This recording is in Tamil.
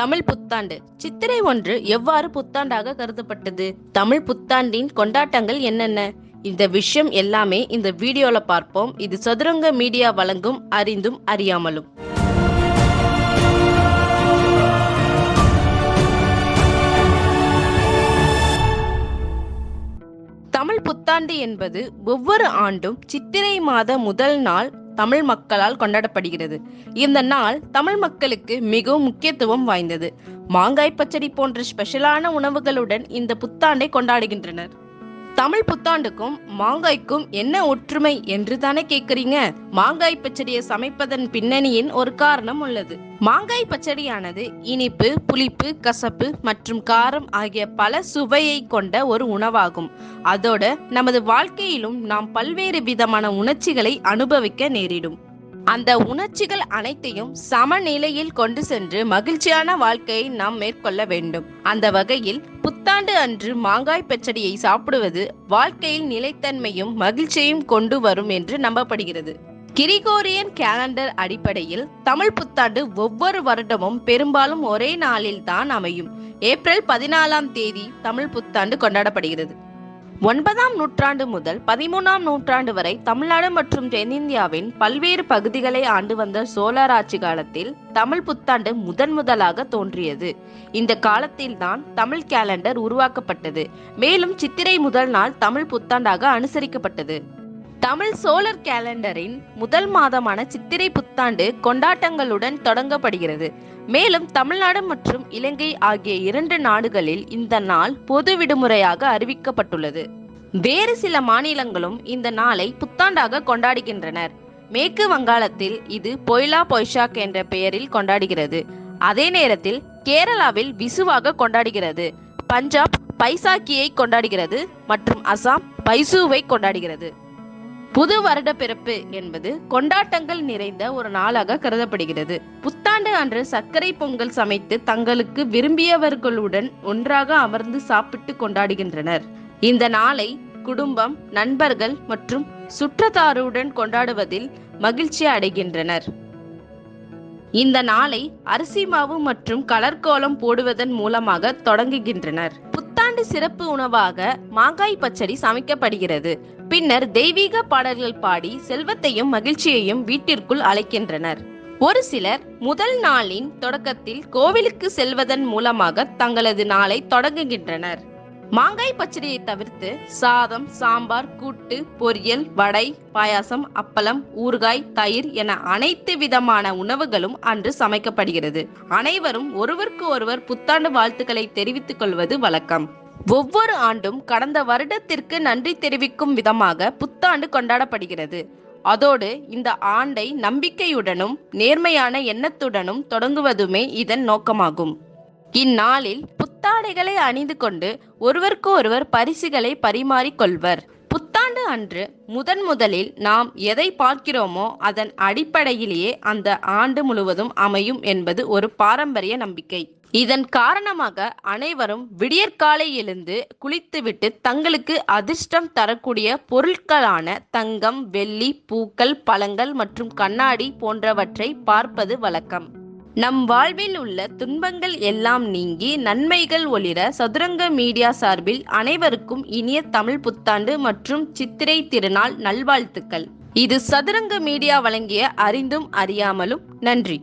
தமிழ் புத்தாண்டு. சித்திரை ஒன்று எவ்வாறு புத்தாண்டாக கருதப்பட்டது? தமிழ் புத்தாண்டின் கொண்டாட்டங்கள் என்னென்ன? இந்த விஷயம் எல்லாமே இந்த வீடியோல பார்ப்போம். இது சதுரங்க மீடியா வழங்கும் அறிந்தும் அறியாமலும். தமிழ் புத்தாண்டு என்பது ஒவ்வொரு ஆண்டும் சித்திரை மாத முதல் நாள் தமிழ் மக்களால் கொண்டாடப்படுகிறது. இந்த நாள் தமிழ் மக்களுக்கு மிகவும் முக்கியத்துவம் வாய்ந்தது. மாங்காய் பச்சடி போன்ற ஸ்பெஷலான உணவுகளுடன் இந்த புத்தாண்டை கொண்டாடுகின்றனர். தமிழ் புத்தாண்டுக்கும் மாங்காய்க்கும் என்ன ஒற்றுமை என்று தானே கேட்குறீங்க? மாங்காய் பச்சடியை சமைப்பதன் பின்னணியின் ஒரு காரணம் உள்ளது. மாங்காய் பச்சடியானது இனிப்பு புளிப்பு கசப்பு மற்றும் காரம் ஆகிய பல சுவையை கொண்ட ஒரு உணவாகும். அதோட நமது வாழ்க்கையிலும் நாம் பல்வேறு விதமான உணர்ச்சிகளை அனுபவிக்க நேரிடும். அந்த உணர்ச்சிகள் அனைத்தையும் சமநிலையில் கொண்டு சென்று மகிழ்ச்சியான வாழ்க்கையை நாம் மேற்கொள்ள வேண்டும். அந்த வகையில் புத்தாண்டு அன்று மாங்காய் பச்சடியை சாப்பிடுவது வாழ்க்கையில் நிலைத்தன்மையும் மகிழ்ச்சியையும் கொண்டு வரும் என்று நம்பப்படுகிறது. கிரிகோரியன் கேலண்டர் அடிப்படையில் தமிழ் புத்தாண்டு ஒவ்வொரு வருடமும் பெரும்பாலும் ஒரே நாளில் தான் அமையும். ஏப்ரல் பதினாலாம் தேதி தமிழ் புத்தாண்டு கொண்டாடப்படுகிறது. ஒன்பதாம் நூற்றாண்டு முதல் பதிமூணாம் நூற்றாண்டு வரை தமிழ்நாடு மற்றும் தென்னிந்தியாவின் பல்வேறு பகுதிகளை ஆண்டு வந்த சோழர் ஆட்சி காலத்தில் தமிழ் புத்தாண்டு முதன் முதலாக தோன்றியது. இந்த காலத்தில்தான் தமிழ் கேலண்டர் உருவாக்கப்பட்டது. மேலும் சித்திரை முதல் நாள் தமிழ் புத்தாண்டாக அனுசரிக்கப்பட்டது. தமிழ் சோழர் கேலண்டரின் முதல் மாதமான சித்திரை புத்தாண்டு கொண்டாட்டங்களுடன் தொடங்கப்படுகிறது. மேலும் தமிழ்நாடு மற்றும் இலங்கை ஆகிய இரண்டு நாடுகளில் இந்த நாள் பொது விடுமுறையாக அறிவிக்கப்பட்டுள்ளது. வேறு சில மாநிலங்களும் இந்த நாளை புத்தாண்டாக கொண்டாடுகின்றனர். மேற்கு வங்காளத்தில் இது பொய்லா பொய்ஷாக் என்ற பெயரில் கொண்டாடுகிறது. அதே நேரத்தில் கேரளாவில் விசுவாக கொண்டாடுகிறது. பஞ்சாப் பைசாக்கியை கொண்டாடுகிறது மற்றும் அசாம் பைசூவை கொண்டாடுகிறது. புது வருட பிறப்பு என்பது கொண்டாட்டங்கள் நிறைந்த ஒரு நாளாக கருதப்படுகிறது. புத்தாண்டு அன்று சர்க்கரை பொங்கல் சமைத்து தங்களுக்கு விரும்பியவர்களுடன் ஒன்றாக அமர்ந்து சாப்பிட்டு கொண்டாடுகின்றனர். இந்த நாளை குடும்பம் நண்பர்கள் மற்றும் சுற்றத்தாருடன் கொண்டாடுவதில் மகிழ்ச்சி அடைகின்றனர். இந்த நாளை அரிசி மாவு மற்றும் கலர்கோலம் போடுவதன் மூலமாக தொடங்குகின்றனர். புத்தாண்டு சிறப்பு உணவாக மாங்காய் பச்சடி சமைக்கப்படுகிறது. பின்னர் தெய்வீக பாடல்கள் பாடி செல்வத்தையும் மகிழ்ச்சியையும் வீட்டிற்குள் அழைக்கின்றனர். ஒரு சிலர் முதல் நாளின் தொடக்கத்தில் கோவிலுக்கு செல்வதன் மூலமாக தங்களது நாளை தொடங்குகின்றனர். மாங்காய் பச்சடியை தவிர்த்து சாதம் சாம்பார் கூட்டு பொரியல் வடை பாயாசம் அப்பளம் ஊறுகாய் தயிர் என அனைத்து விதமான உணவுகளும் அன்று சமைக்கப்படுகிறது. அனைவரும் ஒருவருக்கு ஒருவர் புத்தாண்டு வாழ்த்துக்களை தெரிவித்துக் கொள்வது வழக்கம். ஒவ்வொரு ஆண்டும் கடந்த வருடத்திற்கு நன்றி தெரிவிக்கும் விதமாக புத்தாண்டு கொண்டாடப்படுகிறது. அதோடு இந்த ஆண்டை நம்பிக்கையுடனும் நேர்மையான எண்ணத்துடனும் தொடங்குவதுமே இதன் நோக்கமாகும். இந்நாளில் புத்தாடைகளை அணிந்து கொண்டு ஒருவருக்கு ஒருவர் பரிசுகளை பரிமாறிக்கொள்வர். புத்தாண்டு அன்று முதன் முதலில் நாம் எதை பார்க்கிறோமோ அதன் அடிப்படையிலேயே அந்த ஆண்டு முழுவதும் அமையும் என்பது ஒரு பாரம்பரிய நம்பிக்கை. இதன் காரணமாக அனைவரும் விடியற்காலை எழுந்து குளித்துவிட்டு தங்களுக்கு அதிர்ஷ்டம் தரக்கூடிய பொருட்களான தங்கம் வெள்ளி பூக்கள் பழங்கள் மற்றும் கண்ணாடி போன்றவற்றை பார்ப்பது வழக்கம். நம் வாழ்வில் உள்ள துன்பங்கள் எல்லாம் நீங்கி நன்மைகள் ஒளிர சதுரங்க மீடியா சார்பில் அனைவருக்கும் இனிய தமிழ் புத்தாண்டு மற்றும் சித்திரை திருநாள் நல்வாழ்த்துக்கள். இது சதுரங்க மீடியா வழங்கிய அறிந்தும் அறியாமலும் நன்றி.